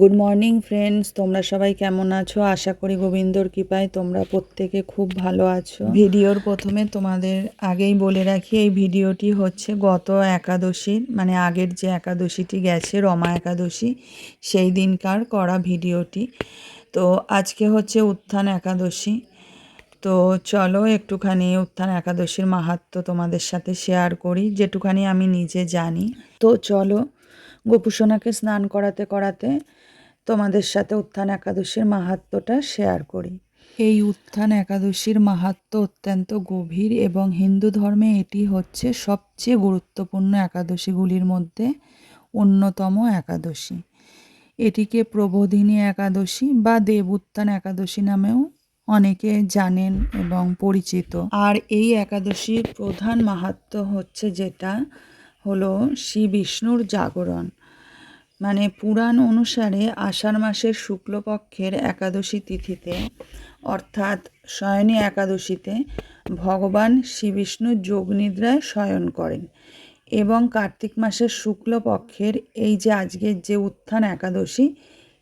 Good morning friends তোমরা সবাই কেমন আছো? আশা করি গোবিন্দর কৃপায় তোমরা প্রত্যেকে খুব ভালো আছো। ভিডিওর প্রথমে তোমাদের আগেই বলে রাখি, এই ভিডিওটি হচ্ছে গত একাদশীর মানে আগের যে একাদশীটি গেছে, রমা একাদশী, সেই দিনকার করা ভিডিওটি। তো আজকে হচ্ছে উত্থান একাদশী। তো চলো একটুখানি উত্থান একাদশীর মাহাত্ম্য তোমাদের সাথে শেয়ার করি, যেটুখানি আমি নিজে জানি। তো চলো গোপুসোনাকে স্নান করাতে করাতে তোমাদের সাথে উত্থান একাদশীর মাহাত্ম্যটা শেয়ার করি। এই উত্থান একাদশীর মাহাত্ম্য অত্যন্ত গভীর এবং হিন্দু ধর্মে এটি হচ্ছে সবচেয়ে গুরুত্বপূর্ণ একাদশীগুলির মধ্যে অন্যতম একাদশী। এটিকে প্রবোধিনী একাদশী বা দেব উত্থান একাদশী নামেও অনেকে জানেন এবং পরিচিত। আর এই একাদশীর প্রধান মাহাত্ম্য হচ্ছে যেটা হলো শ্রী বিষ্ণুর জাগরণ। মানে পুরাণ অনুসারে আষাঢ় মাসের শুক্লপক্ষের একাদশী তিথিতে, অর্থাৎ শয়নী একাদশীতে ভগবান শ্রীবিষ্ণু যোগনিদ্রায় শয়ন করেন এবং কার্তিক মাসের শুক্লপক্ষের এই যে আজকের যে উত্থান একাদশী,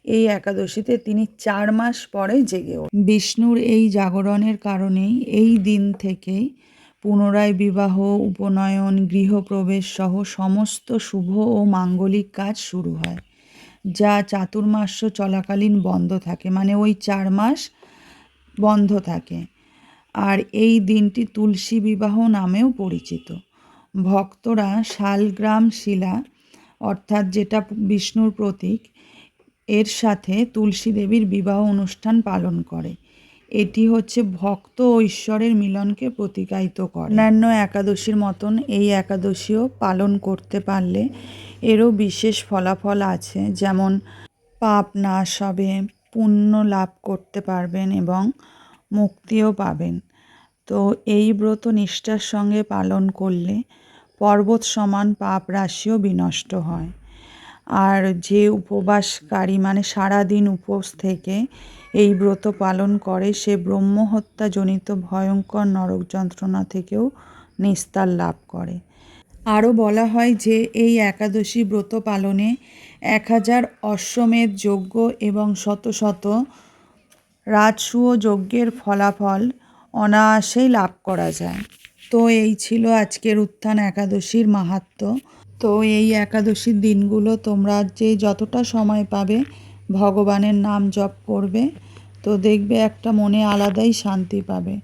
এই একাদশীতে তিনি চার মাস পরে জেগে ওঠেন। বিষ্ণুর এই জাগরণের কারণেই এই দিন থেকেই পুনরায় বিবাহ, উপনয়ন, গৃহপ্রবেশ সহ সমস্ত শুভ ও মাঙ্গলিক কাজ শুরু হয়, যা চাতুর্মাস্য চলাকালীন বন্ধ থাকে মানে ওই চার মাস বন্ধ থাকে। আর এই দিনটি তুলসী বিবাহ নামেও পরিচিত। ভক্তরা শালগ্রাম শিলা, অর্থাৎ যেটা বিষ্ণুর প্রতীক, এর সাথে তুলসী দেবীর বিবাহ অনুষ্ঠান পালন করে। এটি হচ্ছে ভক্ত ও ঈশ্বরের মিলনকে প্রতিকায়িত করে। অন্যান্য একাদশীর মতন এই একাদশীও পালন করতে পারলে এরও বিশেষ ফলাফল আছে, যেমন পাপ নাশ হবে, পুণ্য লাভ করতে পারবেন এবং মুক্তিও পাবেন। তো এই ব্রত নিষ্ঠার সঙ্গে পালন করলে পর্বত সমান পাপ রাশিও বিনষ্ট হয়। আর যে উপবাসকারী মানে সারাদিন উপোস থেকে এই ব্রত পালন করে, সে ব্রহ্মহত্যাজনিত ভয়ঙ্কর নরক যন্ত্রণা থেকেও নিস্তার লাভ করে। আরও বলা হয় যে, এই একাদশী ব্রত পালনে এক হাজার অশ্বমেধ যজ্ঞ এবং শত শত রাজসূয় যজ্ঞের ফলাফল অনায়াসেই লাভ করা যায়। তো এই ছিল আজকের উত্থান একাদশীর মাহাত্ম্য তো এই একাদশীর দিনগুলো তোমরা যে যতটা সময় পাবে ভগবানের নাম জপ করবে, তো দেখবে একটা মনে আলাদাই শান্তি পাবে।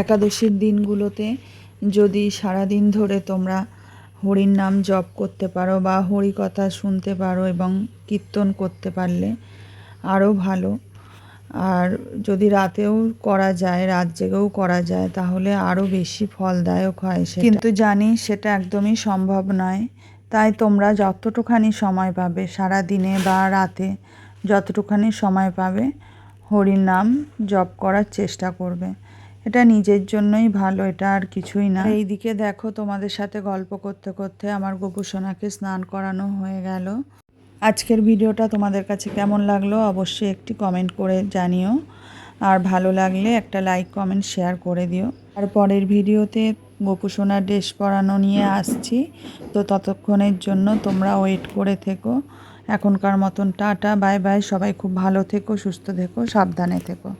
একাদশীর দিনগুলোতে যদি সারাদিন ধরে তোমরা হরির নাম জপ করতে পারো বা হরি কথা শুনতে পারো এবং কীর্তন করতে পারলে আরও ভালো। আর যদি রাতেও করা যায়, রাত জেগেও করা যায়, তাহলে আরও বেশি ফলদায়ক হয় সে কিন্তু জানি সেটা একদমই সম্ভব নয়। তাই তোমরা যতটুখানি সময় পাবে সারা দিনে বা রাতে যতটুখানি সময় পাবে, হরির নাম জপ করার চেষ্টা করবে। এটা নিজের জন্যই ভালো, এটা আর কিছুই না। এইদিকে দেখো তোমাদের সাথে গল্প করতে করতে আমার গোপুসোনাকে স্নান করানো হয়ে গেল। আজকের ভিডিওটা তোমাদের কাছে কেমন লাগল অবশ্যই একটি কমেন্ট করে জানিও। আর ভালো লাগলে একটা লাইক কমেন্ট শেয়ার করে দিও। আর পরের ভিডিওতে গোপুসোনার ড্রেস পরানো নিয়ে আসছি। তো ততক্ষণের জন্য তোমরা ওয়েট করে থেকো। এখনকার মতন টাটা বাই বাই সবাই খুব ভালো থেকো, সুস্থ থেকো, সাবধানে থেকো।